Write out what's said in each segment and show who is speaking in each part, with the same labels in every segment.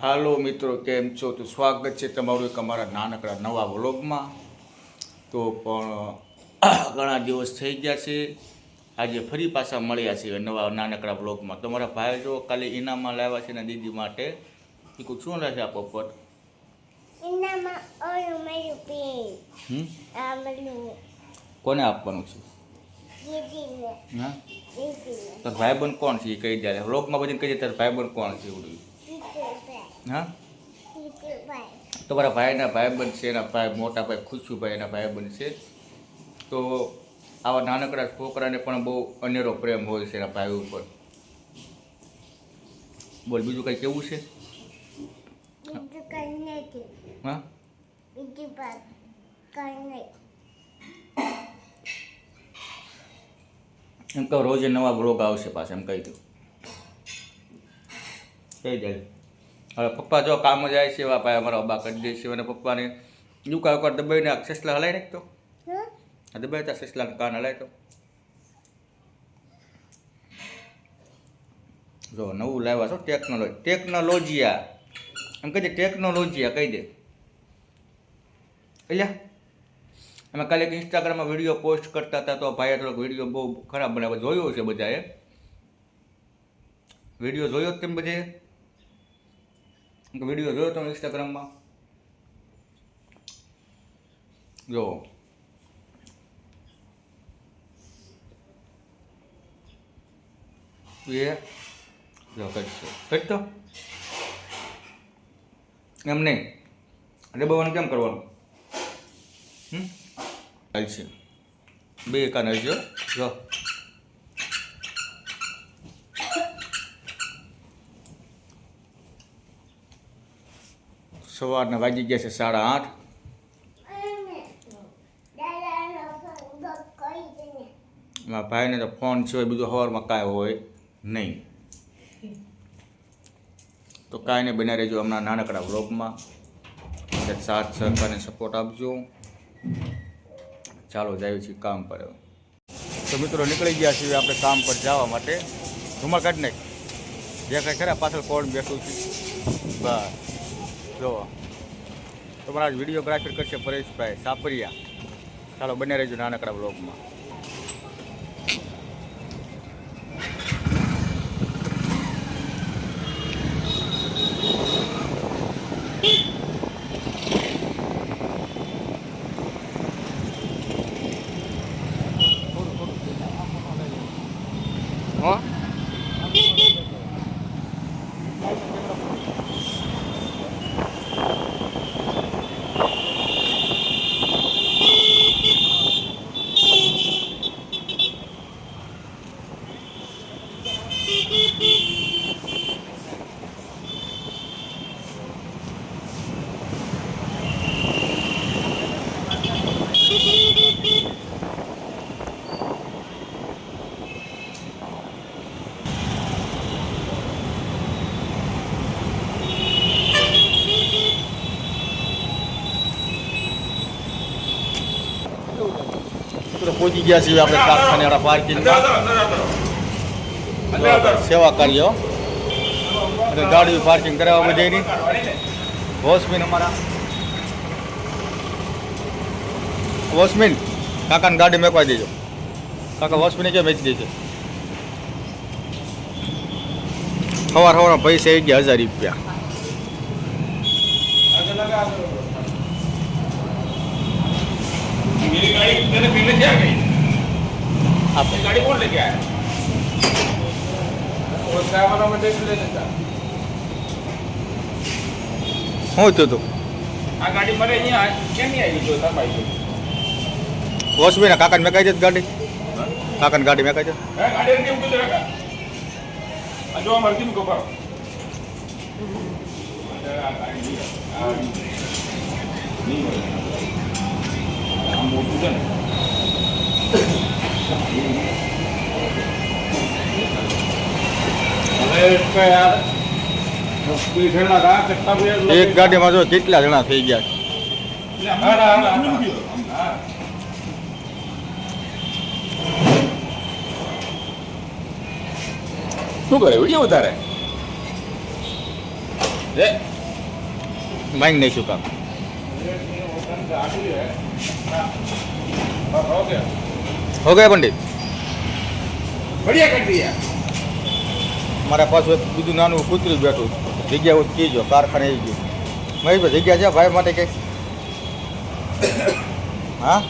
Speaker 1: હાલો મિત્રો કેમ છો? તો સ્વાગત છે તમારું એક અમારા નાનકડા નવા વ્લોગમાં. તો પણ ઘણા દિવસ થઈ ગયા છે. આજે ફરી પાછા મળ્યા છે નવા નાનકડા વ્લોગમાં. તમારા ભાઈ જો કાલે ઇનામમાં લાવ્યા છે ને દીદી માટે. એ કહું શું રહેશે આપો પર કોને આપવાનું છે? હા? તાર ભાઈબંધ કોણ છે એ કહી દે. વ્લોગમાં બધી કહી દે તાર ભાઈબંધ કોણ છે એવું હા? તમારા ભાઈના ભાઈબંધ છે એના ભાઈ મોટા ભાઈ ખુશુભાઈ એના ભાઈબંધ છે. તો આવા નાનકડા છોકરાને પણ બહુ અનેરો પ્રેમ હોય છે એના ભાઈ ઉપર. બોલ બીજું કંઈ કેવું છે? હા? એમ કહો રોજે નવા બ્લોગ આવશે પાછા એમ કહી દઉં. કહી દે હવે પપ્પા જો કામ જાય છે એવા ભાઈ અમારા અબા કરી દે છે અને પપ્પાને દુકા ઉપર દબાઈને સસલા હલાવી નાખતો દબાઈ તા સસલાને કાન હલાય તો. જો નવું લાવ્યા છો ટેકનોલોજી ટેકનોલોજીયા. એમ કહી દે ટેકનોલોજીયા કહી દે. એટલે અમે કાલે એક ઇન્સ્ટાગ્રામમાં વીડિયો પોસ્ટ કરતા હતા તો ભાઈએ થોડોક વીડિયો બહુ ખરાબ બનાવ્યો જોયો છે બધાએ. વીડિયો જોયો જ તેમ બધે વીડિયો જોયો તમે ઇન્સ્ટાગ્રામમાં જો. એ. જો કરશો કરતો એમ નહીં. ડબ્બાવાનું કેમ કરવાનું? હમ? ચાલશે. બે કાન હરજો જો. સવારના વાગી ગયા છે સાડા આઠ. મારા ભાઈને તો ફોન સિવાય બીજું સવારમાં કાંઈ હોય નહીં. તો કાંઈ નહીં બના રહેજો હમણાં નાનકડા વ્લોગમાં. સાથ સહકારને સપોર્ટ આપજો. ચાલો જાય છીએ કામ પર તો મિત્રો નીકળી ગયા છીએ આપણે કામ પર જવા માટે. ધુમા કાઢ નાખ કાંઈ ખરા, પાછળ કોણ બેઠું છું? બસ. જો તમારા વિડીયોગ્રાફી કરશે પરેશભાઈ સાપરિયા. ચાલો બને રહેજો નાનકડા વ્લોગમાં પહોંચી ગયા છીએ આપણે કારખાનેવાળા પાર્કિંગમાં સેવા કાર્ય અને ગાડી પાર્કિંગ કરાવવા બધાની વોશમીન અમારા વોશમેન કાકાને ગાડી મેકવા દેજો. કાકા વોશમેને કે વેચી દેજો સવાર સવાર પૈસા આવી ગયા હજાર રૂપિયા.
Speaker 2: ગાડી કોણ લેકે
Speaker 1: આયા હું હતું
Speaker 2: આ ગાડી મને અહીંયા કેમ નહીં આવી? ગયો તમારી Bos bina kakan mereka aja gading. Kakan gading mereka aja. Ada yang diukur mereka. Ajo amar di muka baru. Ada ini. Ini. Ambo bukan.
Speaker 1: એક ગાડી માં જો કેટલા જણા
Speaker 2: Ada, ada. શું કરે વિડીયો ઉતારે
Speaker 1: એ માંગ નાખ્યું કામ
Speaker 2: ઓકે
Speaker 1: હો ગયા પંડિત
Speaker 2: बढ़िया कर दिया
Speaker 1: મારા પાછું એક બીજું નાનું કૂતરું બેઠું જગ્યા હોય તો કહેજો કારખાને આવી ગયું મહેશભાઈ જગ્યા છે ભાઈ માટે કંઈક હા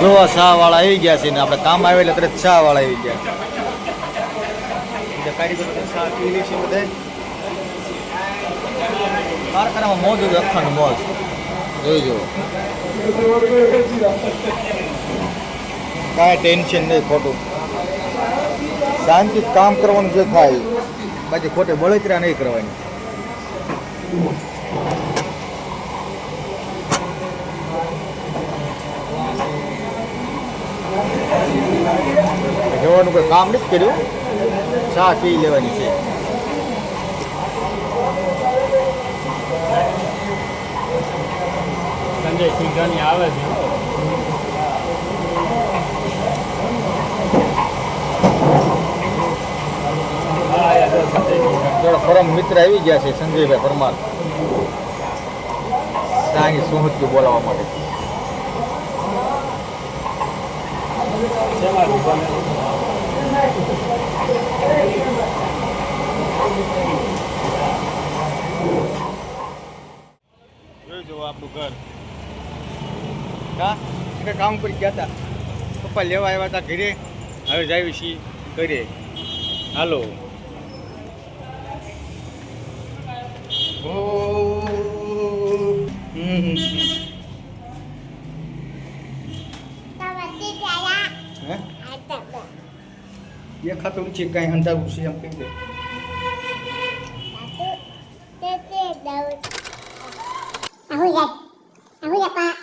Speaker 1: જો આ શાહ વાળા આવી ગયા છે ને આપણે કામ આવે એટલે તરત શાહ વાળા આવી ગયા પી લે કારખાનામાં મોજ હોય અખંડ મોજ. જોઈ જુઓ. કાંઈ ટેન્શન નહીં, ખોટું. શાંતિ કામ કરવાનું જે થાય, બાકી ખોટે બળતરા નહીં કરવાની. જવાનું કોઈ કામ નથી કર્યું? ચા પી લેવાની છે.
Speaker 3: સંજય સિંઘાની આવે છે
Speaker 1: પરમ મિત્ર આવી ગયા છે સંજયભાઈ પરમાર. સાંઈ સુહૃત્યુ બોલાવવા માટે.
Speaker 3: શેમાં
Speaker 1: જુઓ આપણું ઘર. કા? એટલે કામ કરી ગયા હતા પપ્પા લેવા આવ્યા હતા ઘરે. હવે જાવી છીએ ઘરે. હાલો. હમ.
Speaker 4: સવાદી ગયા
Speaker 1: હે
Speaker 4: આ તબ
Speaker 1: એ ખાતું છે કાંઈ અંધારું છે એમ કહી દે.
Speaker 4: તે તે દઉં આહુ જા આહુ જા પા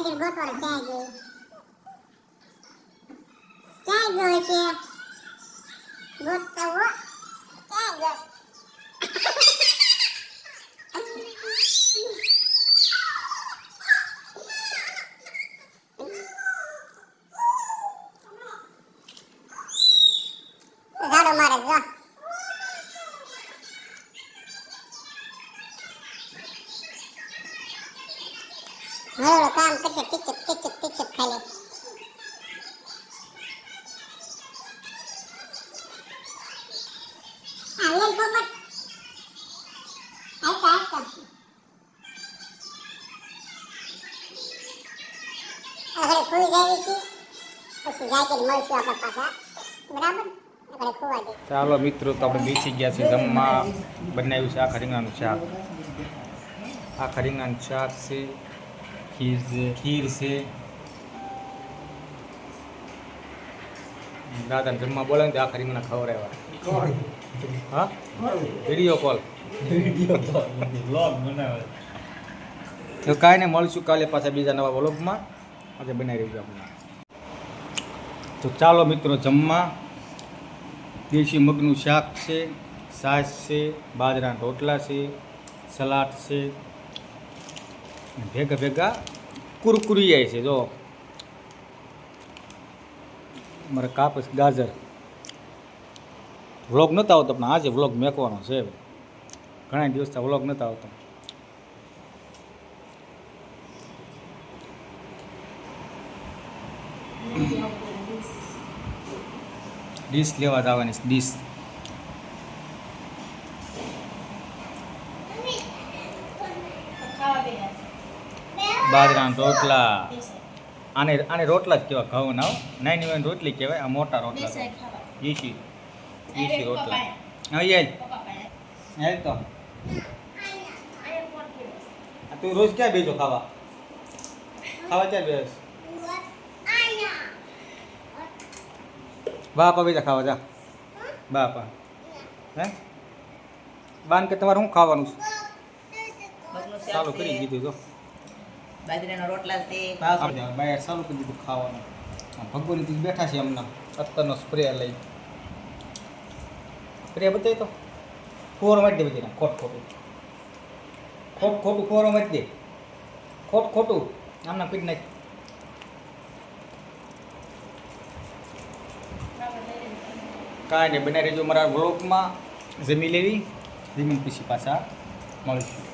Speaker 4: મારા ઘર જઈ ગોતવાનો ક્યાં ગઈ ક્યાં ગયો છે ગોતતો હો ક્યાં ગયો ઝાડો મારે જો હવે કામ કરશે ટીચક ટીચક ટીચક ખાલી આ લેલ પોપટ આયતા આયતા હવે ખોઈ જાય છે પછી જાય કે મળશું આપણે પાછા બરાબર આપણે ખોવા દે
Speaker 1: ચાલો મિત્રો તો આપણે બેસી ગયા છે જમવા બનાવ્યું છે આખા રીંગણાનું શાક આખા રીંગણાનું શાક છે
Speaker 3: ખીર છે
Speaker 1: ખીર છે દાદાને જમવા બોલે ને તો મને ખબર ખવડાવ્યા હા?
Speaker 3: Video call.
Speaker 1: તો કાંઈ નહીં મળશું કાલે પાછા બીજા નવા વ્લોગમાં. આજે બનાવી રહ્યું આપણે. તો ચાલો મિત્રો જમવા. દેશી મગનું શાક છે છાશ છે બાજરાના રોટલા છે સલાડ છે અને ભેગા કુરકુરી જાય છે, જો. મારે કાપસ ગાજર. વ્લોગ નહોતો આવતો, પણ આજે વ્લોગ મેકવાનો છે ઘણા દિવસથી વ્લોગ નહોતો આવતો. ડીશ લેવા જ છે, ડીશ. બાજરાના રોટલા. આને આને રોટલા જ કહેવાય ઘઉં ના નાની નાની રોટલી કહેવાય આ મોટા રોટલા ઈસી ઈસી રોટલા. હા યાર. યાર તો. તું રોજ ક્યાં બેસો ખાવા? ખાવા ક્યાં બેસ? બાપા બીજા ખાવા જા. બાપા. હે? બાન કે તમારે શું ખાવાનું છે? ચાલુ કરી દીધું જો.
Speaker 5: બાજરાના રોટલા છે
Speaker 1: બહાર ચાલુ કરી દીધું ખાવાનું. થી બેઠા છે એમના. અત્તરનો સ્પ્રે લઈ. સ્પ્રે બતાવી તો. ખોર મારી દે બધી ખોટ ખોટું. ખોટ ખોટું, ખોર મારી દે. ખોટ ખોટું. આમના પીટ નાખ. કાંઈ નહીં, બનાવી રહેજો મારા વ્લોગમાં જમી લેવી. જમીન પછી પાછા મળીશું.